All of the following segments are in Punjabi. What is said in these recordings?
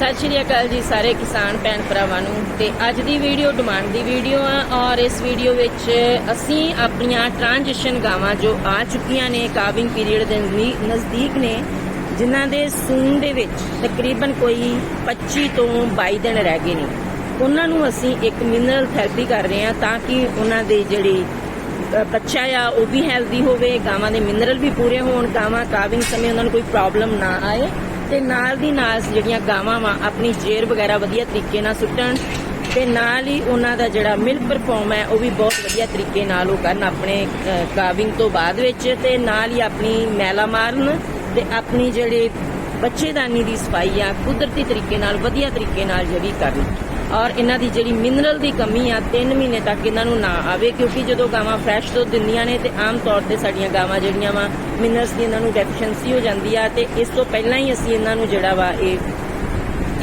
ਸਤਿ ਸ਼੍ਰੀ ਅਕਾਲ ਜੀ ਸਾਰੇ ਕਿਸਾਨ ਭੈਣ ਭਰਾਵਾਂ ਨੂੰ ਤੇ ਅੱਜ ਦੀ ਵੀਡੀਓ ਡਿਮਾਂਡ ਦੀ ਵੀਡੀਓ ਆ ਔਰ ਇਸ ਵੀਡੀਓ ਵਿੱਚ ਅਸੀਂ ਆਪਣੀਆਂ ਟ੍ਰਾਂਜੀਸ਼ਨ ਗਾਵਾਂ ਜੋ ਆ ਚੁੱਕੀਆਂ ਨੇ ਕਾਵਿੰਗ ਪੀਰੀਅਡ ਦੇ ਨਜ਼ਦੀਕ ਨੇ, ਜਿਨ੍ਹਾਂ ਦੇ ਸੂਨ ਦੇ ਵਿੱਚ ਤਕਰੀਬਨ ਕੋਈ 25 ਤੋਂ 22 ਦਿਨ ਰਹਿ ਗਏ ਨੇ। ਉਹਨਾਂ ਨੂੰ ਅਸੀਂ ਇੱਕ ਮਿਨਰਲ ਥੈਰੇਪੀ ਕਰ ਰਹੇ ਹਾਂ ਤਾਂ ਕਿ ਉਹਨਾਂ ਦੇ ਜਿਹੜੀ ਬੱਚਾ ਆ ਉਹ ਵੀ ਹੈਲਦੀ ਹੋਵੇ, ਗਾਵਾਂ ਦੇ ਮਿਨਰਲ ਵੀ ਪੂਰੇ ਹੋਣ, ਗਾਵਾਂ ਕਾਵਿੰਗ ਸਮੇਂ ਉਹਨਾਂ ਨੂੰ ਕੋਈ ਪ੍ਰੋਬਲਮ ਨਾ ਆਏ। ਤੇ ਨਾਲ ਦੀ ਨਾਲ ਜਿਹੜੀਆਂ ਗਾਵਾਂ ਵਾ, ਆਪਣੀ ਜੇਰ ਵਗੈਰਾ ਵਧੀਆ ਤਰੀਕੇ ਨਾਲ ਸੁੱਟਣ ਤੇ ਨਾਲ ਹੀ ਉਹਨਾਂ ਦਾ ਜਿਹੜਾ ਮਿਲਕ ਪਰਫਾਰਮ ਹੈ, ਉਹ ਵੀ ਬਹੁਤ ਵਧੀਆ ਤਰੀਕੇ ਨਾਲ ਉਹ ਕਰਨ ਆਪਣੇ ਕਾਵਿੰਗ ਤੋਂ ਬਾਅਦ ਵਿੱਚ ਤੇ ਨਾਲ ਹੀ ਆਪਣੀ ਮੈਲਾ ਮਾਰਨ ਤੇ ਆਪਣੀ ਜਿਹੜੇ ਬੱਚੇਦਾਨੀ ਦੀ ਸਫ਼ਾਈ ਆ, ਕੁਦਰਤੀ ਤਰੀਕੇ ਨਾਲ, ਵਧੀਆ ਤਰੀਕੇ ਨਾਲ ਜਿਹੜੀ ਕਰਨ। ਔਰ ਇਹਨਾਂ ਦੀ ਜਿਹੜੀ ਮਿਨਰਲ ਦੀ ਕਮੀ ਆ 3 ਮਹੀਨੇ ਤੱਕ ਇਹਨਾਂ ਨੂੰ ਨਾ ਆਵੇ, ਕਿਉਂਕਿ ਜਦੋਂ ਗਾਵਾਂ ਫਰੈਸ਼ ਦੁੱਧ ਦਿੰਦੀਆਂ ਨੇ ਤੇ ਆਮ ਤੌਰ ਤੇ ਸਾਡੀਆਂ ਗਾਵਾਂ ਜਿਹੜੀਆਂ ਵਾ ਮਿਨਰਲਸ ਦੀ ਇਹਨਾਂ ਨੂੰ ਡੈਫੀਸ਼ੀਐਂਸੀ ਹੋ ਜਾਂਦੀ ਆ ਤੇ ਇਸ ਤੋਂ ਪਹਿਲਾਂ ਹੀ ਅਸੀਂ ਇਹਨਾਂ ਨੂੰ ਜਿਹੜਾ ਵਾ ਇਹ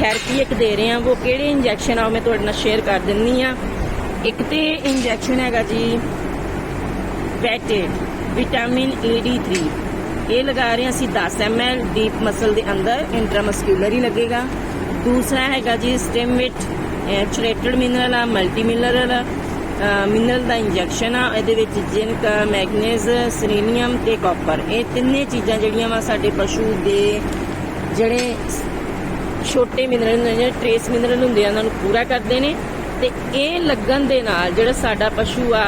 ਥੈਰੇਪੀ ਇੱਕ ਦੇ ਰਹੇ ਹਾਂ ਉਹ ਕਿਹੜੇ ਇੰਜੈਕਸ਼ਨ ਆ, ਉਹ ਮੈਂ ਤੁਹਾਡੇ ਨਾਲ ਸ਼ੇਅਰ ਕਰ ਦਿੰਨੀ ਆ। ਇੱਕ ਤੇ ਇੰਜੈਕਸ਼ਨ ਹੈਗਾ ਜੀ ਵੈਟੇਡ ਵਿਟਾਮਿਨ ਡੀ3 ਇਹ ਲਗਾ ਰਹੇ ਹਾਂ ਅਸੀਂ 10 ml ਡੀਪ ਮਸਲ ਦੇ ਅੰਦਰ ਇੰਟਰਾਮਸਕੂਲਰ ਹੀ ਲੱਗੇਗਾ। ਦੂਸਰਾ ਹੈਗਾ ਜੀ ਸਟਿਮਿਟ ਚਰੇਟਡ ਮਿਨਰਲ ਆ ਮਲਟੀ ਮਿਨਰਲ ਮਿਨਰਲ ਦਾ ਇੰਜੈਕਸ਼ਨ ਆ, ਇਹਦੇ ਵਿੱਚ ਜ਼ਿੰਕ ਮੈਗਨੀਜ਼ ਸੇਲੀਨੀਅਮ ਤੇ ਕਾਪਰ ਇਹ ਤਿੰਨੇ ਚੀਜ਼ਾਂ ਜਿਹੜੀਆਂ ਵਾ ਸਾਡੇ ਪਸ਼ੂ ਦੇ ਜਿਹੜੇ ਛੋਟੇ ਮਿਨਰਲ ਨੇ ਜਿਹੜੇ ਟ੍ਰੇਸ ਮਿਨਰਲ ਹੁੰਦੇ ਆ, ਉਹਨਾਂ ਨੂੰ ਪੂਰਾ ਕਰਦੇ ਨੇ। ਤੇ ਇਹ ਲੱਗਣ ਦੇ ਨਾਲ ਜਿਹੜਾ ਸਾਡਾ ਪਸ਼ੂ ਆ,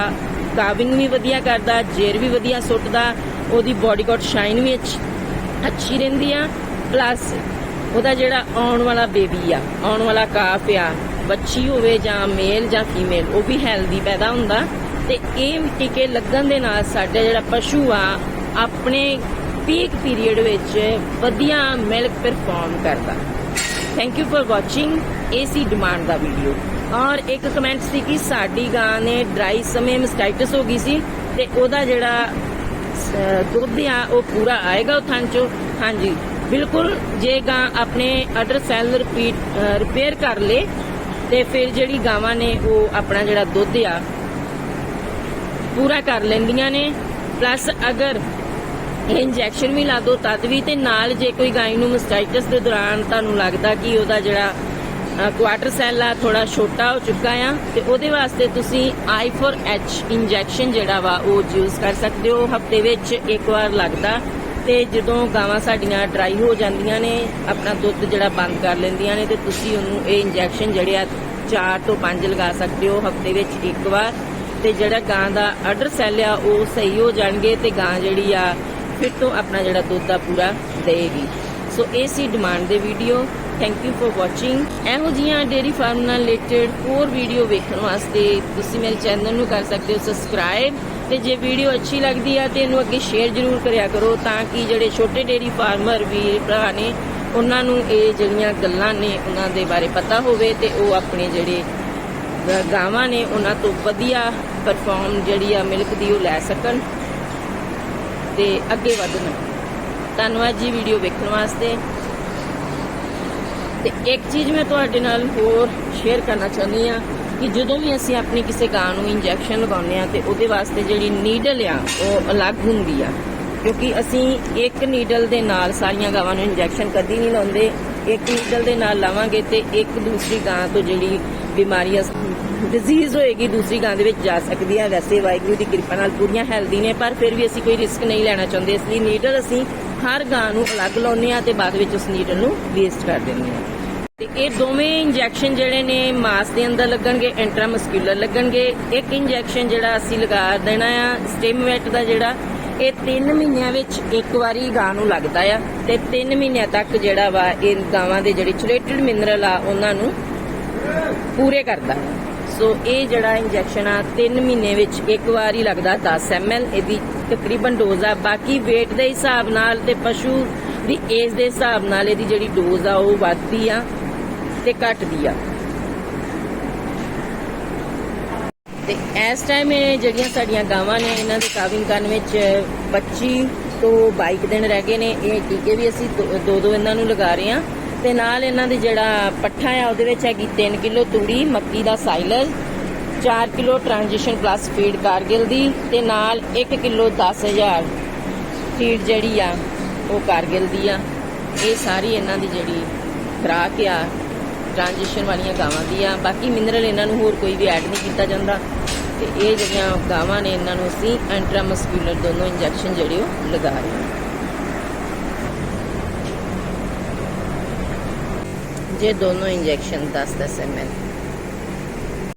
ਕਾਵਿੰਗ ਵੀ ਵਧੀਆ ਕਰਦਾ, ਜੇਰ ਵੀ ਵਧੀਆ ਸੁੱਟਦਾ, ਉਹਦੀ ਬਾਡੀ ਕੋਟ ਸ਼ਾਈਨ ਵੀ ਅੱਛੀ ਰਹਿੰਦੀ ਆ। ਪਲੱਸ ਉਹਦਾ ਜਿਹੜਾ ਆਉਣ ਵਾਲਾ ਬੇਬੀ ਆ, ਆਉਣ ਵਾਲਾ ਕਾਫ ਆ ਬੱਚੀ ਹੋਵੇ ਜਾਂ ਮੇਲ ਜਾਂ ਫੀਮੇਲ ਉਹ ਵੀ ਹੈਲਦੀ ਪੈਦਾ ਹੁੰਦਾ। ਤੇ ਇਹ ਟੀਕੇ ਲੱਗਣ ਦੇ ਨਾਲ ਸਾਡਾ ਜਿਹੜਾ ਪਸ਼ੂ ਆ, ਆਪਣੇ ਪੀਕ ਪੀਰੀਅਡ ਵਿੱਚ ਵਧੀਆ ਮਿਲਕ ਪਰਫਾਰਮ ਕਰਦਾ। ਥੈਂਕ ਯੂ ਫॉर ਵਾਚਿੰਗ ਏਸੀ ਡਿਮਾਂਡ ਦਾ ਵੀਡੀਓ ਔਰ ਇੱਕ ਕਮੈਂਟ ਸੀ ਕਿ ਸਾਡੀ ਗਾਂ ਨੇ ਡਰਾਈ ਸਮੇਂ ਮਸਟਾਈਟਸ ਹੋ ਗਈ ਸੀ ਤੇ ਉਹਦਾ ਜਿਹੜਾ ਦੁੱਧ ਆ, ਉਹ ਪੂਰਾ ਆਏਗਾ ਉਹ ਥਣ ਚੋਂ। ਹਾਂਜੀ, ਬਿਲਕੁਲ ਜੇ ਗਾਂ ਆਪਣੇ ਅਡਰ ਸੈਲ ਰਿਪੀਟ ਰਿਪੇਅਰ ਕਰ ਲੇ ਤੇ ਫਿਰ ਜਿਹੜੀ ਗਾਵਾਂ ਨੇ ਉਹ ਆਪਣਾ ਜਿਹੜਾ ਦੁੱਧ ਆ, ਪੂਰਾ ਕਰ ਲੈਂਦੀਆਂ ਨੇ। ਪਲੱਸ ਅਗਰ ਇੰਜੈਕਸ਼ਨ ਵੀ ਲਾ ਦੋ ਤਦ ਵੀ ਤੇ ਨਾਲ ਜੇ ਕੋਈ ਗਾਈ ਨੂੰ ਮਸਟਾਈਟਸ ਦੇ ਦੌਰਾਨ ਤੁਹਾਨੂੰ ਲੱਗਦਾ ਕਿ ਉਹਦਾ ਜਿਹੜਾ ਕੁਆਟਰ ਸੈੱਲ ਆ ਥੋੜਾ ਛੋਟਾ ਹੋ ਚੁੱਕਾ ਆ, ਤੇ ਉਹਦੇ ਵਾਸਤੇ ਤੁਸੀਂ I4H ਇੰਜੈਕਸ਼ਨ ਜਿਹੜਾ ਵਾ ਉਹ ਯੂਜ਼ ਕਰ ਸਕਦੇ ਹੋ। ਹਫ਼ਤੇ ਵਿੱਚ ਇੱਕ ਵਾਰ ਲੱਗਦਾ। ਤੇ ਜਦੋਂ ਗਾਵਾਂ ਸਾਡੀਆਂ ਡਰਾਈ ਹੋ ਜਾਂਦੀਆਂ ਨੇ, ਆਪਣਾ ਦੁੱਧ ਜਿਹੜਾ ਬੰਦ ਕਰ ਲੈਂਦੀਆਂ ਨੇ ਤੇ ਤੁਸੀਂ ਉਹਨੂੰ ਇਹ ਇੰਜੈਕਸ਼ਨ ਜਿਹੜੇ ਆ 4 ਤੋਂ 5 ਲਗਾ ਸਕਦੇ ਹੋ ਹਫ਼ਤੇ ਵਿੱਚ ਇੱਕ ਵਾਰ ਤੇ ਜਿਹੜਾ ਗਾਂ ਦਾ ਅਡਰ ਸੈੱਲ ਆ, ਉਹ ਸਹੀ ਹੋ ਜਾਣਗੇ ਤੇ ਗਾਂ ਜਿਹੜੀ ਆ ਫਿਰ ਤੋਂ ਆਪਣਾ ਜਿਹੜਾ ਦੁੱਧ ਆ ਪੂਰਾ ਦੇਗੀ ਸੋ ਇਹ ਸੀ ਡਿਮਾਂਡ ਦੇ video thank you for watching ਇਹੋ ਜੀਆਂ ਡੇਰੀ ਫਾਰਮ ਨਾਲ ਰਿਲੇਟਡ ਹੋਰ ਵੀਡੀਓ ਵੇਖਣ ਵਾਸਤੇ ਤੁਸੀਂ ਮੇਰੇ ਚੈਨਲ ਨੂੰ ਕਰ ਸਕਦੇ ਹੋ ਸਬਸਕ੍ਰਾਈਬ ਤੇ ਜੇ ਵੀਡੀਓ ਅੱਛੀ ਲੱਗਦੀ ਆ ਤੇ ਇਹਨੂੰ ਅੱਗੇ ਸ਼ੇਅਰ ਜ਼ਰੂਰ ਕਰਿਆ ਕਰੋ ਤਾਂ ਕਿ ਜਿਹੜੇ ਛੋਟੇ ਡੇਰੀ ਫਾਰਮਰ ਵੀਰ ਭਰਾ ਨੇ, ਉਹਨਾਂ ਨੂੰ ਇਹ ਜਿਹੜੀਆਂ ਗੱਲਾਂ ਨੇ ਉਹਨਾਂ ਦੇ ਬਾਰੇ ਪਤਾ ਹੋਵੇ ਤੇ ਉਹ ਆਪਣੇ ਜਿਹੜੇ ਗਾਵਾਂ ਨੇ ਉਹਨਾਂ ਤੋਂ ਵਧੀਆ ਪਰਫਾਰਮ ਜਿਹੜੀ ਆ ਮਿਲਕ ਦੀ ਉਹ ਲੈ ਸਕਣ ਤੇ ਅੱਗੇ ਵਧਣ। ਧੰਨਵਾਦ ਜੀ ਵੀਡੀਓ ਵੇਖਣ ਵਾਸਤੇ। ਤੇ ਇੱਕ ਚੀਜ਼ ਮੈਂ ਤੁਹਾਡੇ ਨਾਲ ਹੋਰ ਸ਼ੇਅਰ ਕਰਨਾ ਚਾਹੁੰਦੀ ਆ ਕਿ ਜਦੋਂ ਵੀ ਅਸੀਂ ਆਪਣੀ ਕਿਸੇ ਗਾਂ ਨੂੰ ਇੰਜੈਕਸ਼ਨ ਲਗਾਉਂਦੇ ਆ ਤੇ ਉਹਦੇ ਵਾਸਤੇ ਜਿਹੜੀ ਨੀਡਲ ਆ, ਉਹ ਅਲੱਗ ਹੁੰਦੀ ਆ। ਕਿਉਂਕਿ ਅਸੀਂ ਇੱਕ ਨੀਡਲ ਦੇ ਨਾਲ ਸਾਰੀਆਂ ਗਾਵਾਂ ਨੂੰ ਇੰਜੈਕਸ਼ਨ ਕਦੀ ਨਹੀਂ ਲਾਉਂਦੇ, ਇੱਕ ਨੀਡਲ ਦੇ ਨਾਲ ਲਾਵਾਂਗੇ ਤੇ ਇੱਕ ਦੂਸਰੀ ਗਾਂ ਤੋਂ ਜਿਹੜੀ ਬਿਮਾਰੀਆਂ ਡਿਜ਼ੀਜ਼ ਹੋਏਗੀ, ਦੂਸਰੀ ਗਾਂ ਦੇ ਵਿੱਚ ਜਾ ਸਕਦੀ ਹੈ ਵੈਸੇ ਵਾਹਿਗੁਰੂ ਦੀ ਕਿਰਪਾ ਨਾਲ ਪੂਰੀਆਂ ਹੈਲਦੀ ਨੇ, ਪਰ ਫਿਰ ਵੀ ਅਸੀਂ ਕੋਈ ਰਿਸਕ ਨਹੀਂ ਲੈਣਾ ਚਾਹੁੰਦੇ। ਇਸ ਲਈ ਨੀਡਲ ਅਸੀਂ ਹਰ ਗਾਂ ਨੂੰ ਅਲੱਗ ਲਾਉਂਦੇ ਆ ਤੇ ਬਾਅਦ ਵਿੱਚ ਉਸ ਨੀਡਲ ਨੂੰ ਵੇਸਟ ਕਰ ਦਿੰਦੇ ਆ ਇਹ ਦੋਵੇਂ ਇੰਜੈਕਸ਼ਨ ਜਿਹੜੇ ਨੇ ਮਾਸ ਦੇ ਅੰਦਰ ਲੱਗਣਗੇ ਇੰਟਰਾਮਸਕੂਲਰ ਲੱਗਣਗੇ। ਇੱਕ ਇੰਜੈਕਸ਼ਨ ਜਿਹੜਾ ਅਸੀਂ ਲਗਾ ਦੇਣਾ ਆ ਸਟਿਮਵੇਟ ਦਾ ਜਿਹੜਾ, ਇਹ 3 ਮਹੀਨਿਆਂ ਵਿੱਚ ਇੱਕ ਵਾਰੀ ਗਾਂ ਨੂੰ ਲੱਗਦਾ ਆ। ਤੇ 3 ਮਹੀਨਿਆਂ ਤੱਕ ਜਿਹੜਾ ਵਾ, ਇਹ ਗਾਵਾਂ ਦੇ ਜਿਹੜੇ ਚੁਰੇਟਡ ਮਿਨਰਲ ਆ, ਉਹਨਾਂ ਨੂੰ ਪੂਰੇ ਕਰਦਾ। ਸੋ ਇਹ ਜਿਹੜਾ ਇੰਜੈਕਸ਼ਨ ਆ 3 ਮਹੀਨੇ ਵਿੱਚ ਇੱਕ ਵਾਰ ਹੀ ਲੱਗਦਾ 10 ml ਇਹਦੀ ਤਕਰੀਬਨ ਡੋਜ਼ ਆ। ਬਾਕੀ weight ਦੇ ਹਿਸਾਬ ਨਾਲ ਤੇ ਪਸ਼ੂ ਦੀ ਏਜ ਦੇ ਹਿਸਾਬ ਨਾਲ ਇਹਦੀ ਜਿਹੜੀ ਡੋਜ਼ ਆ, ਉਹ ਵੱਧਦੀ ਆ। ਤੇ ਘਟਦੀ ਆ। ਤੇ ਇਸ ਟਾਈਮ ਇਹ ਜਿਹੜੀਆਂ ਸਾਡੀਆਂ ਗਾਵਾਂ ਨੇ, ਇਹਨਾਂ ਦੇ ਕਾਵਿੰਗ ਕਰਨ ਵਿੱਚ 25 ਤੋਂ 22 ਦਿਨ ਰਹਿ ਗਏ ਨੇ। ਇਹ ਟੀਕੇ ਵੀ ਅਸੀਂ ਦੋ- ਦੋ ਦੋ ਇਹਨਾਂ ਨੂੰ ਲਗਾ ਰਹੇ ਹਾਂ। ਤੇ ਨਾਲ ਇਹਨਾਂ ਦੇ ਜਿਹੜਾ ਪੱਠਾ ਆ, ਉਹਦੇ ਵਿੱਚ ਹੈਗੀ 3 ਕਿਲੋ ਤੂੜੀ, ਮੱਕੀ ਦਾ silage 4 kilo transition plus feed Cargill ਦੀ ਤੇ ਨਾਲ 1 ਕਿਲੋ 10000 ਫੀਡ ਜਿਹੜੀ ਆ, ਉਹ ਕਾਰਗਿਲ ਦੀ ਆ। ਇਹ ਸਾਰੀ ਇਹਨਾਂ ਦੀ ਜਿਹੜੀ ਖੁਰਾਕ ਆ ਟ੍ਰਾਂਜੀਸ਼ਨ ਵਾਲੀਆਂ ਗਾਵਾਂ ਦੀ ਆ। ਬਾਕੀ ਮਿਨਰਲ ਇਹਨਾਂ ਨੂੰ ਹੋਰ ਕੋਈ ਵੀ ਐਡ ਨਹੀਂ ਕੀਤਾ ਜਾਂਦਾ। ਤੇ ਇਹ ਜਿਹੜੀਆਂ ਗਾਵਾਂ ਨੇ ਇਹਨਾਂ ਨੂੰ ਅਸੀਂ ਇੰਟਰਾਮਸਕੂਲਰ ਦੋਨੋਂ ਇੰਜੈਕਸ਼ਨ ਜਿਹੜੇ ਉਹ ਲਗਾ ਰਹੇ ਹਾਂ। ਜੇ ਦੋਨੋਂ ਇੰਜੈਕਸ਼ਨ 10 10 ml